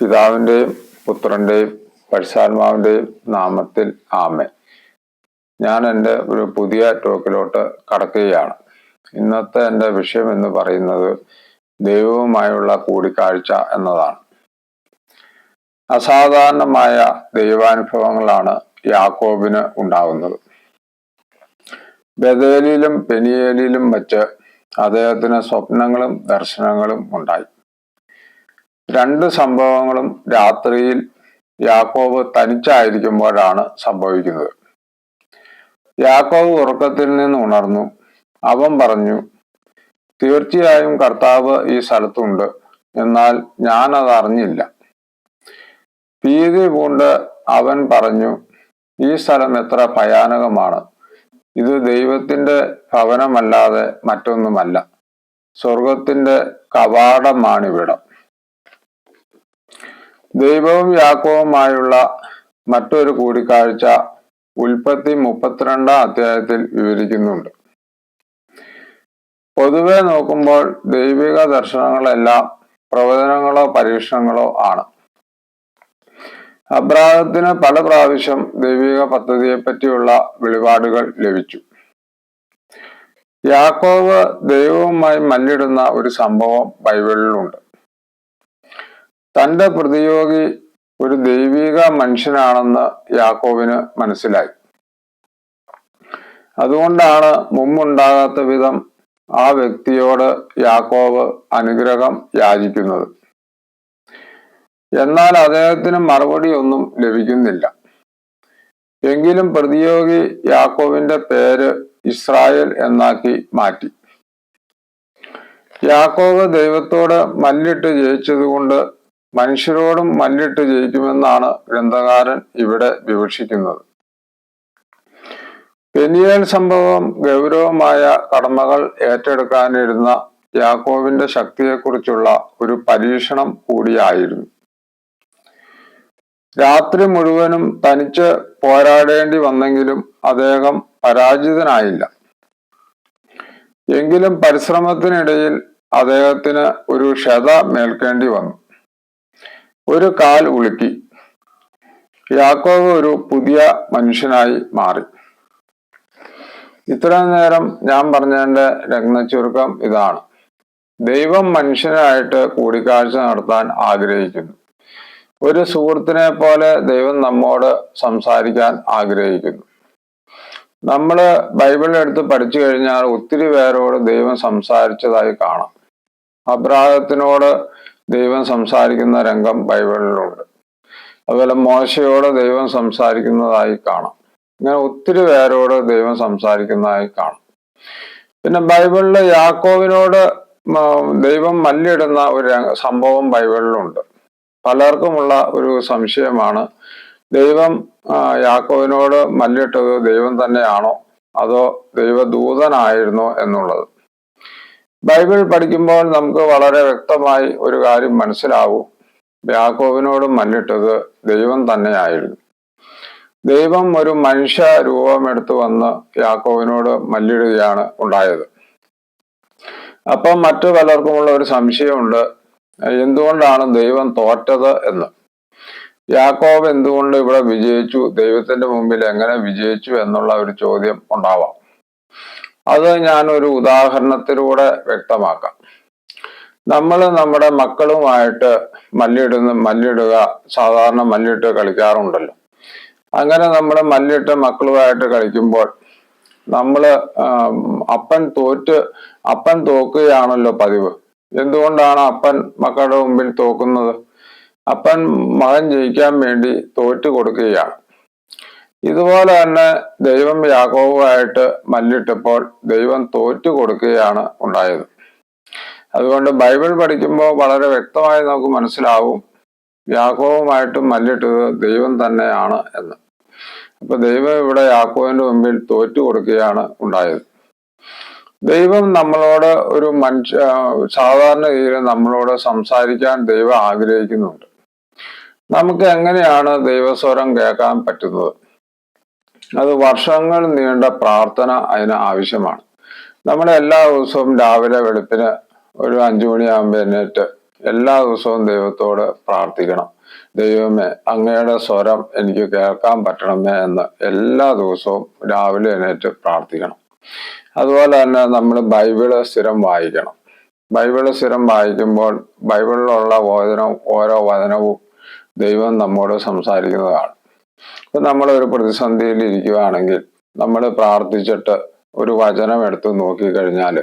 പിതാവിന്റെയും പുത്രന്റെയും പരിശാത്മാവിന്റെയും നാമത്തിൽ ആമേ ഞാൻ എന്റെ ഒരു പുതിയ ടോക്കിലോട്ട് കടക്കുകയാണ്. ഇന്നത്തെ എന്റെ വിഷയം എന്ന് പറയുന്നത് ദൈവവുമായുള്ള കൂടിക്കാഴ്ച എന്നതാണ്. അസാധാരണമായ ദൈവാനുഭവങ്ങളാണ് യാക്കോബിന് ഉണ്ടാകുന്നത് ബദേലിലും പെനിയേലിലും വച്ച് അദ്ദേഹത്തിന് സ്വപ്നങ്ങളും ദർശനങ്ങളും ഉണ്ടായി. രണ്ട് സംഭവങ്ങളും രാത്രിയിൽ യാക്കോബ് തനിച്ചായിരിക്കുമ്പോഴാണ് സംഭവിക്കുന്നത്. യാക്കോബ് ഉറക്കത്തിൽ നിന്ന് ഉണർന്നു. അവൻ പറഞ്ഞു തീർച്ചയായും കർത്താവ് ഈ സ്ഥലത്തുണ്ട്. എന്നാൽ ഞാൻ അത് അറിഞ്ഞില്ല. ഭീതി പൂണ്ട് അവൻ പറഞ്ഞു ഈ സ്ഥലം എത്ര ഭയാനകമാണ്. ഇത് ദൈവത്തിന്റെ ഭവനമല്ലാതെ മറ്റൊന്നുമല്ല. സ്വർഗത്തിന്റെ കവാടമാണിവിടം. ദൈവവും യാക്കോവുമായുള്ള മറ്റൊരു കൂടിക്കാഴ്ച ഉൽപ്പത്തി മുപ്പത്തിരണ്ടാം അധ്യായത്തിൽ വിവരിക്കുന്നുണ്ട്. പൊതുവെ നോക്കുമ്പോൾ ദൈവിക ദർശനങ്ങളെല്ലാം പ്രവചനങ്ങളോ പരീക്ഷണങ്ങളോ ആണ്. അബ്രാഹത്തിന് പല പ്രാവശ്യം ദൈവിക പദ്ധതിയെ പറ്റിയുള്ള വെളിപാടുകൾ ലഭിച്ചു. യാക്കോവ് ദൈവവുമായി മല്ലിടുന്ന ഒരു സംഭവം ബൈബിളിലുണ്ട്. തന്റെ പ്രതിയോഗി ഒരു ദൈവിക മനുഷ്യനാണെന്ന് യാക്കോവിന് മനസ്സിലായി. അതുകൊണ്ടാണ് മുമ്പുണ്ടാകാത്ത വിധം ആ വ്യക്തിയോട് യാക്കോവ് അനുഗ്രഹം യാചിക്കുന്നത്. എന്നാൽ അദ്ദേഹത്തിന് മറുപടി ഒന്നും ലഭിക്കുന്നില്ല. എങ്കിലും പ്രതിയോഗി യാക്കോവിന്റെ പേര് ഇസ്രായേൽ എന്നാക്കി മാറ്റി. യാക്കോവ് ദൈവത്തോട് മല്ലിട്ട് ജയിച്ചതുകൊണ്ട് മനുഷ്യരോടും മല്ലിട്ട് ജയിക്കുമെന്നാണ് ഗ്രന്ഥകാരൻ ഇവിടെ വിവക്ഷിക്കുന്നത്. പെനിയേൽ സംഭവം ഗൗരവമായ കടമകൾ ഏറ്റെടുക്കാനിരുന്ന യാക്കോവിന്റെ ശക്തിയെക്കുറിച്ചുള്ള ഒരു പരീക്ഷണം കൂടിയായിരുന്നു. രാത്രി മുഴുവനും തനിച്ച് പോരാടേണ്ടി വന്നെങ്കിലും അദ്ദേഹം പരാജിതനായില്ല. എങ്കിലും പരിശ്രമത്തിനിടയിൽ അദ്ദേഹത്തിന് ഒരു ക്ഷത മേൽക്കേണ്ടി വന്നു. ഒരു കാൽ ഉളുക്കി. യാക്കോവ് ഒരു പുതിയ മനുഷ്യനായി മാറി. ഇത്രയും നേരം ഞാൻ പറഞ്ഞതിന്റെ രത്നച്ചുരുക്കം ഇതാണ്. ദൈവം മനുഷ്യനായിട്ട് കൂടിക്കാഴ്ച നടത്താൻ ആഗ്രഹിക്കുന്നു. ഒരു സുഹൃത്തിനെ പോലെ ദൈവം നമ്മോട് സംസാരിക്കാൻ ആഗ്രഹിക്കുന്നു. നമ്മൾ ബൈബിൾ എടുത്ത് പഠിച്ചു കഴിഞ്ഞാൽ ഒത്തിരി പേരോട് ദൈവം സംസാരിച്ചതായി കാണാം. അബ്രാഹത്തിനോട് ദൈവം സംസാരിക്കുന്ന രംഗം ബൈബിളിലുണ്ട്. അതുപോലെ മോശയോട് ദൈവം സംസാരിക്കുന്നതായി കാണാം. ഇങ്ങനെ ഒത്തിരി പേരോട് ദൈവം സംസാരിക്കുന്നതായി കാണാം. പിന്നെ ബൈബിളിൽ യാക്കോവിനോട് ദൈവം മല്ലിടുന്ന ഒരു സംഭവം ബൈബിളിലുണ്ട്. പലർക്കുമുള്ള ഒരു സംശയമാണ് ദൈവം യാക്കോവിനോട് മല്ലിട്ടത് ദൈവം തന്നെയാണോ? അതോ ദൈവദൂതനായിരുന്നോ എന്നുള്ളത്? ബൈബിൾ പഠിക്കുമ്പോൾ നമുക്ക് വളരെ വ്യക്തമായി ഒരു കാര്യം മനസ്സിലാവും. യാക്കോവിനോട് മല്ലിട്ടത് ദൈവം തന്നെയായിരുന്നു. ദൈവം ഒരു മനുഷ്യ രൂപമെടുത്തു വന്ന് യാക്കോവിനോട് മല്ലിടുകയാണ് ഉണ്ടായത്. അപ്പം മറ്റു പലർക്കുമുള്ള ഒരു സംശയമുണ്ട്. എന്തുകൊണ്ടാണ് ദൈവം തോറ്റത് എന്ന്? യാക്കോബ് എന്തുകൊണ്ട് ഇവിടെ വിജയിച്ചു? ദൈവത്തിന്റെ മുമ്പിൽ എങ്ങനെ വിജയിച്ചു എന്നുള്ള ഒരു ചോദ്യം ഉണ്ടാവാം. അത് ഞാനൊരു ഉദാഹരണത്തിലൂടെ വ്യക്തമാക്കാം. നമ്മൾ നമ്മുടെ മക്കളുമായിട്ട് മല്ലിടുന്ന മല്ലിടുക സാധാരണ മല്ലിട്ട് കളിക്കാറുണ്ടല്ലോ. അങ്ങനെ നമ്മൾ മല്ലിട്ട് മക്കളുമായിട്ട് കളിക്കുമ്പോൾ നമ്മൾ അപ്പൻ തോറ്റ് അപ്പൻ തോക്കുകയാണല്ലോ പതിവ്. എന്തുകൊണ്ടാണ് അപ്പൻ മക്കളുടെ മുമ്പിൽ തോക്കുന്നത്? അപ്പൻ മകൻ ജയിക്കാൻ വേണ്ടി തോറ്റ് കൊടുക്കുകയാണ്. ഇതുപോലെ തന്നെ ദൈവം യാക്കോവുമായിട്ട് മല്ലിട്ടപ്പോൾ ദൈവം തോറ്റു കൊടുക്കുകയാണ് ഉണ്ടായത്. അതുകൊണ്ട് ബൈബിൾ പഠിക്കുമ്പോൾ വളരെ വ്യക്തമായി നമുക്ക് മനസ്സിലാവും യാക്കോവുമായിട്ട് മല്ലിട്ടത് ദൈവം തന്നെയാണ് എന്ന്. അപ്പൊ ദൈവം ഇവിടെ യാക്കോവിന്റെ മുമ്പിൽ തോറ്റു കൊടുക്കുകയാണ് ഉണ്ടായത്. ദൈവം നമ്മളോട് ഒരു മനുഷ്യ സാധാരണ രീതിയിൽ നമ്മളോട് സംസാരിക്കാൻ ദൈവം ആഗ്രഹിക്കുന്നുണ്ട്. നമുക്ക് എങ്ങനെയാണ് ദൈവസ്വരം കേൾക്കാൻ പറ്റുന്നത്? അത് വർഷങ്ങൾ നീണ്ട പ്രാർത്ഥന അതിന് ആവശ്യമാണ്. നമ്മൾ എല്ലാ ദിവസവും രാവിലെ വെളുപ്പിന് ഒരു അഞ്ചു മണിയാകുമ്പോൾ എഴുന്നേറ്റ് എല്ലാ ദിവസവും ദൈവത്തോട് പ്രാർത്ഥിക്കണം. ദൈവമേ അങ്ങയുടെ സ്വരം എനിക്ക് കേൾക്കാൻ പറ്റണമേ എന്ന് എല്ലാ ദിവസവും രാവിലെ എണീറ്റ് പ്രാർത്ഥിക്കണം. അതുപോലെ തന്നെ നമ്മൾ ബൈബിൾ സ്ഥിരം വായിക്കണം. ബൈബിൾ സ്ഥിരം വായിക്കുമ്പോൾ ബൈബിളിലുള്ള വചനം ഓരോ വചനവും ദൈവം നമ്മോട് സംസാരിക്കുന്നതാണ്. നമ്മൾ ഒരു പ്രതിസന്ധിയിൽ ഇരിക്കുകയാണെങ്കിൽ നമ്മൾ പ്രാർത്ഥിച്ചിട്ട് ഒരു വചനം എടുത്ത് നോക്കിക്കഴിഞ്ഞാൽ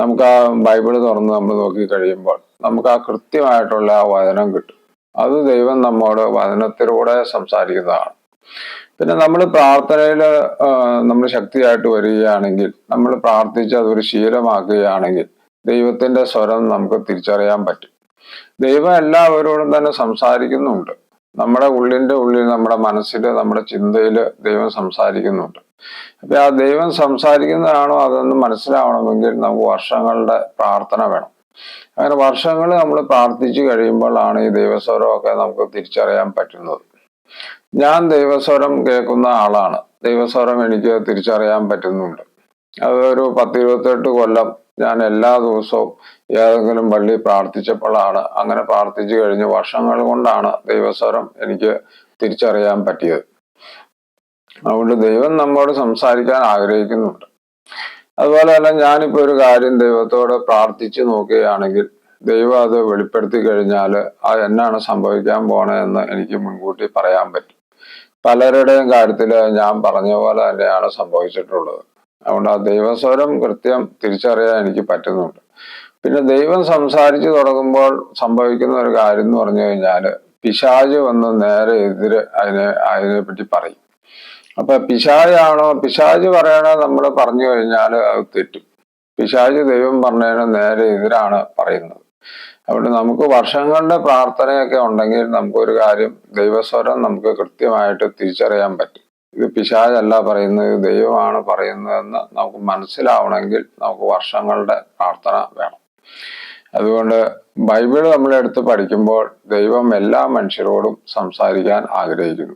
നമുക്ക് ആ ബൈബിൾ തുറന്ന് നമ്മൾ നോക്കി കഴിയുമ്പോൾ നമുക്ക് ആ കൃത്യമായിട്ടുള്ള ആ വചനം കിട്ടും. അത് ദൈവം നമ്മോട് വചനത്തിലൂടെ സംസാരിക്കുന്നതാണ്. പിന്നെ നമ്മൾ പ്രാർത്ഥനയിൽ നമ്മൾ ശക്തിയായിട്ട് വരികയാണെങ്കിൽ നമ്മൾ പ്രാർത്ഥിച്ച് അതൊരു ശീലമാക്കുകയാണെങ്കിൽ ദൈവത്തിന്റെ സ്വരം നമുക്ക് തിരിച്ചറിയാൻ പറ്റും. ദൈവം എല്ലാവരോടും തന്നെ സംസാരിക്കുന്നുണ്ട്. നമ്മുടെ ഉള്ളിന്റെ ഉള്ളിൽ നമ്മുടെ മനസ്സിൽ നമ്മുടെ ചിന്തയിൽ ദൈവം സംസാരിക്കുന്നുണ്ട്. അപ്പൊ ആ ദൈവം സംസാരിക്കുന്നതാണോ അതൊന്ന് മനസ്സിലാവണമെങ്കിൽ നമുക്ക് വർഷങ്ങളുടെ പ്രാർത്ഥന വേണം. അങ്ങനെ വർഷങ്ങൾ നമ്മൾ പ്രാർത്ഥിച്ചു കഴിയുമ്പോഴാണ് ഈ ദൈവസ്വരമൊക്കെ നമുക്ക് തിരിച്ചറിയാൻ പറ്റുന്നത്. ഞാൻ ദൈവസ്വരം കേൾക്കുന്ന ആളാണ്. ദൈവസ്വരം എനിക്ക് തിരിച്ചറിയാൻ പറ്റുന്നുണ്ട്. അതൊരു പത്തിരുപത്തെട്ട് കൊല്ലം ഞാൻ എല്ലാ ദിവസവും ഏതെങ്കിലും പള്ളി പ്രാർത്ഥിച്ചപ്പോഴാണ് അങ്ങനെ പ്രാർത്ഥിച്ചു കഴിഞ്ഞ് വർഷങ്ങൾ കൊണ്ടാണ് ദൈവസ്വരം എനിക്ക് തിരിച്ചറിയാൻ പറ്റിയത്. അതുകൊണ്ട് ദൈവം നമ്മോട് സംസാരിക്കാൻ ആഗ്രഹിക്കുന്നുണ്ട്. അതുപോലെ തന്നെ ഞാനിപ്പോ ഒരു കാര്യം ദൈവത്തോട് പ്രാർത്ഥിച്ചു നോക്കുകയാണെങ്കിൽ ദൈവം അത് വെളിപ്പെടുത്തി കഴിഞ്ഞാൽ അത് എന്നാണ് സംഭവിക്കാൻ പോണതെന്ന് എനിക്ക് മുൻകൂട്ടി പറയാൻ പറ്റും. പലരുടെയും കാര്യത്തിൽ ഞാൻ പറഞ്ഞ പോലെ തന്നെയാണ് സംഭവിച്ചിട്ടുള്ളത്. അതുകൊണ്ട് ആ ദൈവസ്വരം കൃത്യം തിരിച്ചറിയാൻ എനിക്ക് പറ്റുന്നുണ്ട്. പിന്നെ ദൈവം സംസാരിച്ചു തുടങ്ങുമ്പോൾ സംഭവിക്കുന്ന ഒരു കാര്യം എന്ന് പറഞ്ഞു കഴിഞ്ഞാൽ പിശാജ് വന്ന് നേരെ എതിരെ അതിനെ അതിനെ പറ്റി പറയും. അപ്പൊ പിശാജാണോ പിശാജ് പറയണ നമ്മൾ പറഞ്ഞു കഴിഞ്ഞാൽ അത് തെറ്റും. പിശാജ് ദൈവം പറഞ്ഞതിന് നേരെ എതിരാണ് പറയുന്നത്. അതുകൊണ്ട് നമുക്ക് വർഷങ്ങളുടെ പ്രാർത്ഥനയൊക്കെ ഉണ്ടെങ്കിൽ നമുക്കൊരു കാര്യം ദൈവസ്വരം നമുക്ക് കൃത്യമായിട്ട് തിരിച്ചറിയാൻ പറ്റും. ഇത് പിശാചല്ല പറയുന്നത് ദൈവമാണ് പറയുന്നതെന്ന് നമുക്ക് മനസ്സിലാവണമെങ്കിൽ നമുക്ക് വർഷങ്ങളുടെ പ്രാർത്ഥന വേണം. അതുകൊണ്ട് ബൈബിൾ നമ്മളെടുത്ത് പഠിക്കുമ്പോൾ ദൈവം എല്ലാ മനുഷ്യരോടും സംസാരിക്കാൻ ആഗ്രഹിക്കുന്നു.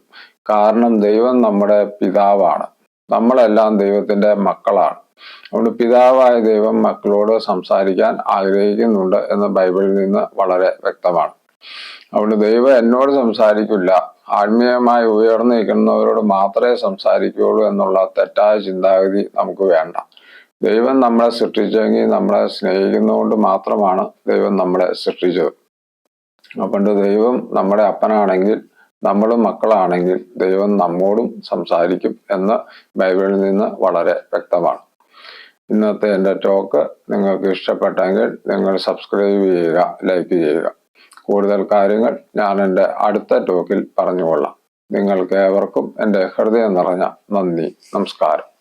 കാരണം ദൈവം നമ്മുടെ പിതാവാണ്. നമ്മളെല്ലാം ദൈവത്തിന്റെ മക്കളാണ്. അതുകൊണ്ട് പിതാവായ ദൈവം മക്കളോട് സംസാരിക്കാൻ ആഗ്രഹിക്കുന്നുണ്ട് എന്ന് ബൈബിളിൽ നിന്ന് വളരെ വ്യക്തമാണ്. അതുകൊണ്ട് ദൈവം എന്നോട് സംസാരിക്കില്ല ആത്മീയമായി ഉയർന്നു നിൽക്കുന്നവരോട് മാത്രമേ സംസാരിക്കുകയുള്ളൂ എന്നുള്ള തെറ്റായ ചിന്താഗതി നമുക്ക് വേണ്ട. ദൈവം നമ്മളെ സൃഷ്ടിച്ചെങ്കിൽ നമ്മളെ സ്നേഹിക്കുന്നതുകൊണ്ട് മാത്രമാണ് ദൈവം നമ്മളെ സൃഷ്ടിച്ചത്. അതുകൊണ്ട് ദൈവം നമ്മുടെ അപ്പനാണെങ്കിൽ നമ്മളും മക്കളാണെങ്കിൽ ദൈവം നമ്മോടും സംസാരിക്കും എന്ന് ബൈബിളിൽ നിന്ന് വളരെ വ്യക്തമാണ്. ഇന്നത്തെ എന്റെ ടോക്ക് നിങ്ങൾക്ക് ഇഷ്ടപ്പെട്ടെങ്കിൽ നിങ്ങൾ സബ്സ്ക്രൈബ് ചെയ്യുക ലൈക്ക് ചെയ്യുക. കൂടുതൽ കാര്യങ്ങൾ ഞാൻ എന്റെ അടുത്ത ടോക്കിൽ പറഞ്ഞുകൊള്ളാം. നിങ്ങൾക്ക് ഏവർക്കും എന്റെ ഹൃദയം നിറഞ്ഞ നന്ദി. നമസ്കാരം.